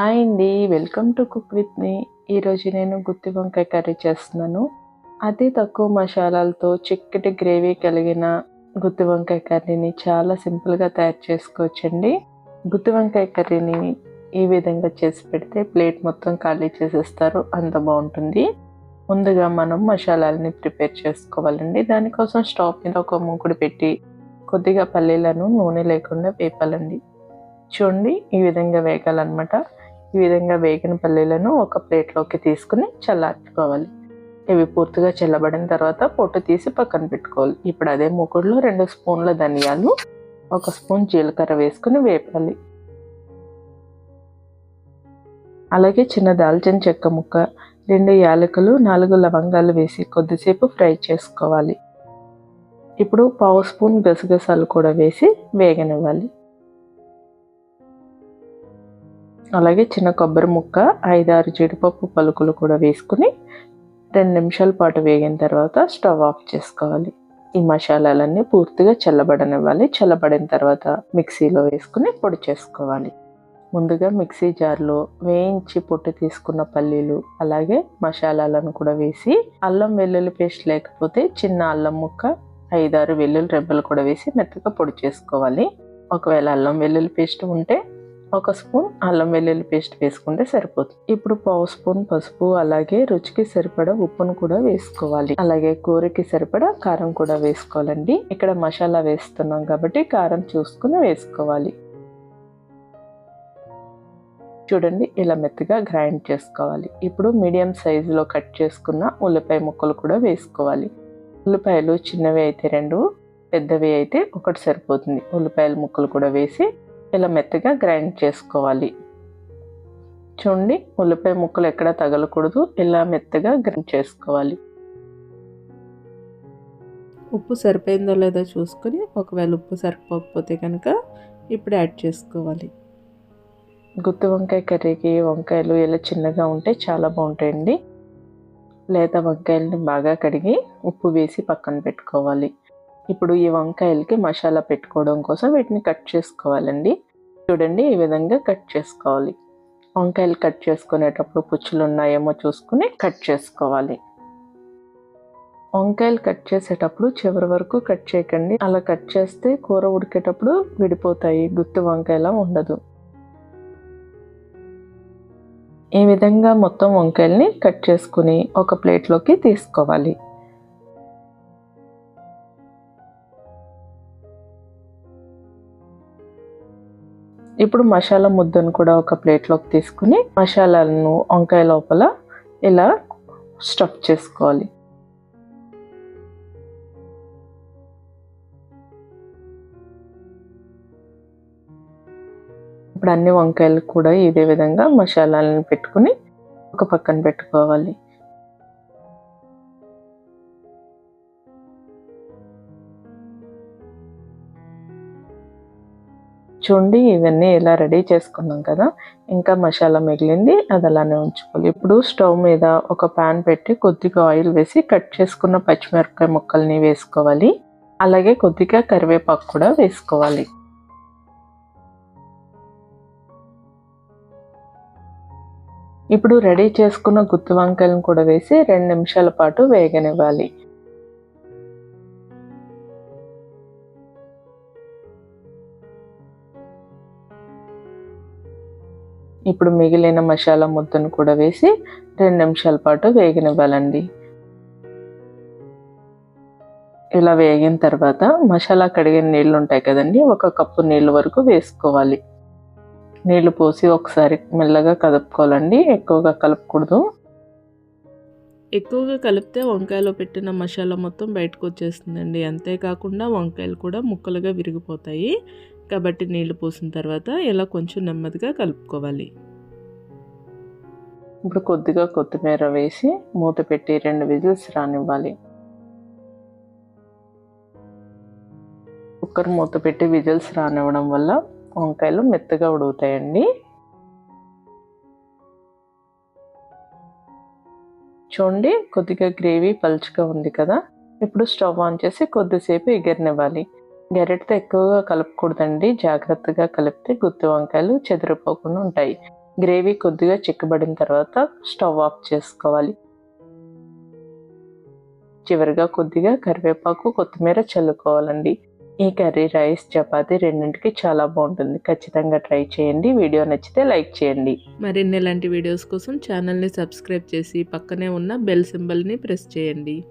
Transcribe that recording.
Hi అండి. Welcome to cook with me. ఈరోజు నేను గుత్తి వంకాయ కర్రీ చేస్తున్నాను. అతి తక్కువ మసాలాలతో చిక్కటి గ్రేవీ కలిగిన గుత్తి వంకాయ కర్రీని చాలా సింపుల్గా తయారు చేసుకోవచ్చండి. గుత్తి వంకాయ కర్రీని ఈ విధంగా చేసి పెడితే ప్లేట్ మొత్తం ఖాళీ చేసేస్తారు. అంత బాగుంటుంది. ముందుగా మనం మసాలాలని ప్రిపేర్ చేసుకోవాలండి. దానికోసం స్టవ్ మీద ఒక మూకుడు పెట్టి కొద్దిగా పల్లీలను నూనె లేకుండా వేపాలండి. చూడండి ఈ విధంగా వేగాలన్నమాట. ఈ విధంగా వేగిన పల్లీలను ఒక ప్లేట్లోకి తీసుకుని చల్లార్చుకోవాలి. ఇవి పూర్తిగా చల్లబడిన తర్వాత పొట్టు తీసి పక్కన పెట్టుకోవాలి. ఇప్పుడు అదే మూకుడులో రెండు స్పూన్ల ధనియాలు ఒక స్పూన్ జీలకర్ర వేసుకుని వేపాలి. అలాగే చిన్న దాల్చిన చెక్క ముక్క రెండు యాలకులు నాలుగు లవంగాలు వేసి కొద్దిసేపు ఫ్రై చేసుకోవాలి. ఇప్పుడు పావు స్పూన్ గసగసాలు కూడా వేసి వేగనివ్వాలి. అలాగే చిన్న కొబ్బరి ముక్క ఐదారు జీడిపప్పు పలుకులు కూడా వేసుకుని రెండు నిమిషాల పాటు వేగిన తర్వాత స్టవ్ ఆఫ్ చేసుకోవాలి. ఈ మసాలాలన్నీ పూర్తిగా చల్లబడనివ్వాలి. చల్లబడిన తర్వాత మిక్సీలో వేసుకుని పొడి చేసుకోవాలి. ముందుగా మిక్సీ జార్లో వేయించి పొట్టు తీసుకున్న పల్లీలు అలాగే మసాలాలను కూడా వేసి అల్లం వెల్లుల్లి పేస్ట్ లేకపోతే చిన్న అల్లం ముక్క ఐదారు వెల్లుల్లి రెబ్బలు కూడా వేసి మెత్తగా పొడి చేసుకోవాలి. ఒకవేళ అల్లం వెల్లుల్లి పేస్ట్ ఉంటే ఒక స్పూన్ అల్లం వెల్లుల్లి పేస్ట్ వేసుకుంటే సరిపోతుంది. ఇప్పుడు పావు స్పూన్ పసుపు అలాగే రుచికి సరిపడా ఉప్పును కూడా వేసుకోవాలి. అలాగే కూరకి సరిపడా కారం కూడా వేసుకోవాలండి. ఇక్కడ మసాలా వేస్తున్నాం కాబట్టి కారం చూసుకుని వేసుకోవాలి. చూడండి ఇలా మెత్తగా గ్రైండ్ చేసుకోవాలి. ఇప్పుడు మీడియం సైజులో కట్ చేసుకున్న ఉల్లిపాయ ముక్కలు కూడా వేసుకోవాలి. ఉల్లిపాయలు చిన్నవి అయితే రెండు పెద్దవి అయితే ఒకటి సరిపోతుంది. ఉల్లిపాయల ముక్కలు కూడా వేసి ఇలా మెత్తగా గ్రైండ్ చేసుకోవాలి. చూడండి ఉల్లిపాయ ముక్కలు ఎక్కడ తగలకూడదు ఇలా మెత్తగా గ్రైండ్ చేసుకోవాలి. ఉప్పు సరిపోయిందో లేదో చూసుకొని ఒకవేళ ఉప్పు సరిపోకపోతే కనుక ఇప్పుడు యాడ్ చేసుకోవాలి. గుత్తి వంకాయ కర్రీకి వంకాయలు ఇలా చిన్నగా ఉంటే చాలా బాగుంటాయండి. లేత వంకాయలని బాగా కడిగి ఉప్పు వేసి పక్కన పెట్టుకోవాలి. ఇప్పుడు ఈ వంకాయలకి మసాలా పెట్టుకోవడం కోసం వీటిని కట్ చేసుకోవాలండి. చూడండి ఈ విధంగా కట్ చేసుకోవాలి. వంకాయలు కట్ చేసుకునేటప్పుడు పుచ్చులు ఉన్నాయేమో చూసుకుని కట్ చేసుకోవాలి. వంకాయలు కట్ చేసేటప్పుడు చివరి వరకు కట్ చేయకండి. అలా కట్ చేస్తే కూర ఉడికేటప్పుడు విడిపోతాయి. గుత్తి వంకాయలా ఉండదు. ఈ విధంగా మొత్తం వంకాయల్ని కట్ చేసుకుని ఒక ప్లేట్లోకి తీసుకోవాలి. ఇప్పుడు మసాలా ముద్దను కూడా ఒక ప్లేట్లోకి తీసుకుని మసాలాలను వంకాయ లోపల ఇలా స్టఫ్ చేసుకోవాలి. ఇప్పుడు అన్ని వంకాయలు కూడా ఇదే విధంగా మసాలాలను పెట్టుకుని ఒక పక్కన పెట్టుకోవాలి. చూడండి ఇవన్నీ ఇలా రెడీ చేసుకున్నాం కదా. ఇంకా మసాలా మిగిలింది అది అలానే ఉంచుకోవాలి. ఇప్పుడు స్టవ్ మీద ఒక పాన్ పెట్టి కొద్దిగా ఆయిల్ వేసి కట్ చేసుకున్న పచ్చిమిరపకాయ ముక్కల్ని వేసుకోవాలి. అలాగే కొద్దిగా కరివేపాకు కూడా వేసుకోవాలి. ఇప్పుడు రెడీ చేసుకున్న గుత్తి వంకాయలను కూడా వేసి రెండు నిమిషాల పాటు వేగనివ్వాలి. ఇప్పుడు మిగిలిన మసాలా ముద్దను కూడా వేసి రెండు నిమిషాల పాటు వేగనివ్వాలండి. ఇలా వేగిన తర్వాత మసాలా కడిగిన నీళ్ళు ఉంటాయి కదండి ఒక కప్పు నీళ్ళు వరకు వేసుకోవాలి. నీళ్ళు పోసి ఒకసారి మెల్లగా కలుపుకోవాలండి ఎక్కువగా కలుపుకూడదు. ఎక్కువగా కలిపితే వంకాయలో పెట్టిన మసాలా మొత్తం బయటకు వచ్చేస్తుందండి. అంతేకాకుండా వంకాయలు కూడా ముక్కలుగా విరిగిపోతాయి. కాబట్టి నీళ్ళు పోసిన తర్వాత ఇలా కొంచెం నెమ్మదిగా కలుపుకోవాలి. ఇప్పుడు కొద్దిగా కొత్తిమీర వేసి మూత పెట్టి రెండు విజిల్స్ రానివ్వాలి. కుక్కర్ మూత పెట్టి విజిల్స్ రానివ్వడం వల్ల వంకాయలు మెత్తగా ఉడుగుతాయండి చూడండి కొద్దిగా గ్రేవీ పలుచగా ఉంది కదా. ఇప్పుడు స్టవ్ ఆన్ చేసి కొద్దిసేపు ఎగరనివ్వాలి. గరిటతో ఎక్కువగా కలుపుకూడదండి. జాగ్రత్తగా కలిపితే గుత్తి వంకాయలు చెదిరిపోకుండా ఉంటాయి. గ్రేవీ కొద్దిగా చిక్కబడిన తర్వాత స్టవ్ ఆఫ్ చేసుకోవాలి. చివరిగా కొద్దిగా కరివేపాకు కొత్తిమీర చల్లుకోవాలండి. ఈ కర్రీ రైస్ చపాతి రెండింటికి చాలా బాగుంటుంది. ఖచ్చితంగా ట్రై చేయండి. వీడియో నచ్చితే లైక్ చేయండి. మరిన్ని ఇలాంటి వీడియోస్ కోసం ఛానల్ని సబ్స్క్రైబ్ చేసి పక్కనే ఉన్న బెల్ సింబల్ని ప్రెస్ చేయండి.